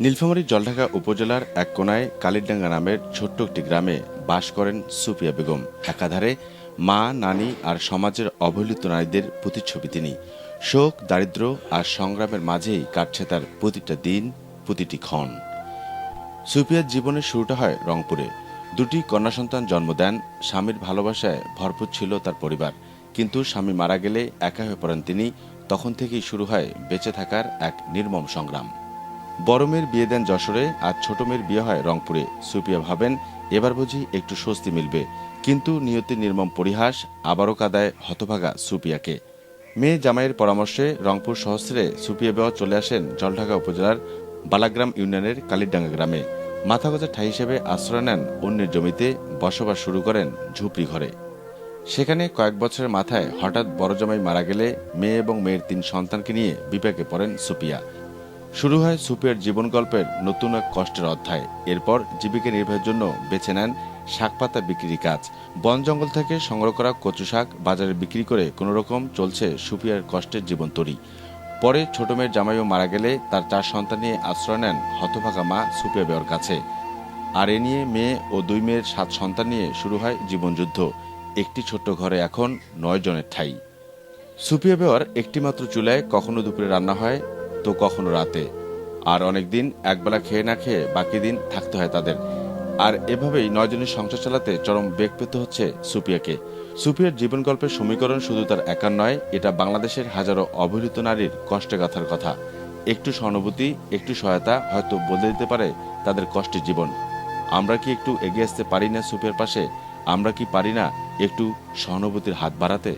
নীলফামারীর জলঢাকা উপজেলার এক কোনায় কালিরডাঙ্গা নামের ছোট্ট একটি গ্রামে বাস করেন সুফিয়া বেগম। একাধারে মা, নানি আর সমাজের অবহেলিত নারীদের প্রতিচ্ছবি তিনি। শোক, দারিদ্র্য আর সংগ্রামের মাঝেই কাটছে তার প্রতিটা দিন, প্রতিটি ক্ষণ। সুফিয়ার জীবনের শুরুটা হয় রংপুরে। দুটি কন্যা সন্তান জন্ম দেন, স্বামীর ভালোবাসায় ভরপুর ছিল তার পরিবার। কিন্তু স্বামী মারা গেলে একা হয়ে পড়েন তিনি, তখন থেকেই শুরু হয় বেঁচে থাকার এক নির্মম সংগ্রাম। বড় মেয়ের বিয়ে দেন যশোরে আর ছোট মেয়ের বিয়ে হয় রংপুরে। সুপিয়া ভাবেন, এবার বুঝি একটু স্বস্তি মিলবে। কিন্তু নিয়তির নির্মম পরিহাস আবারও কাদায় হতভাগা সুপিয়াকে মেয়ে জামাইয়ের পরামর্শে রংপুর সহস্রে সুপিয়া বেওয়া চলে আসেন জলঢাকা উপজেলার বালাগ্রাম ইউনিয়নের কালিরডাঙ্গা গ্রামে। মাথা গোজা ঠাই হিসেবে আশ্রয় নেন অন্যের জমিতে, বসবাস শুরু করেন ঝুপড়ি ঘরে। সেখানে কয়েক বছরের মাথায় হঠাৎ বড় জামাই মারা গেলে মেয়ে এবং মেয়ের তিন সন্তানকে নিয়ে বিপাকে পড়েন সুপিয়া শুরু হয় সুপিয়ার জীবন গল্পের নতুন এক কষ্টের অধ্যায়। এরপর জীবিকা নির্বাহের জন্য বেছে নেন শাকপাতা বিক্রির কাজ। বন জঙ্গল থেকে সংগ্রহ করা কচু শাক বাজারে বিক্রি করে কোনোরকম চলছে সুপিয়ার কষ্টের জীবন তরি। পরে ছোট মেয়ের জামাইও মারা গেলে তার চার সন্তান নিয়ে আশ্রয় নেন হতভাগা মা সুপিয়া বেওয়ার কাছে। আর এ নিয়ে মেয়ে ও দুই মেয়ের সাত সন্তান নিয়ে শুরু হয় জীবনযুদ্ধ। একটি ছোট্ট ঘরে এখন নয় জনের ঠাই। সুপিয়া বেওয়ার একটিমাত্র চুলায় কখনো দুপুরে রান্না হয় তো কখনো রাতে। আর অনেক দিন একবেলা খেয়ে না খেয়ে বাকি দিন থাকতে হয় তাদের। আর এভাবেই নয়জনের সংসার চালাতে চরম বেগ পেতে হচ্ছে সুপিয়াকে। সুপিয়ার জীবন গল্পের সমীকরণ শুধু তার একার নয়, এটা বাংলাদেশের হাজারো অবহেলিত নারীর কষ্টে গাথার কথা। একটু সহানুভূতি, একটু সহায়তা হয়তো বদলে দিতে পারে তাদের কষ্টের জীবন। আমরা কি একটু এগিয়ে আসতে পারি না সুপিয়ার পাশে? আমরা কি পারি না একটু সহানুভূতির হাত বাড়াতে?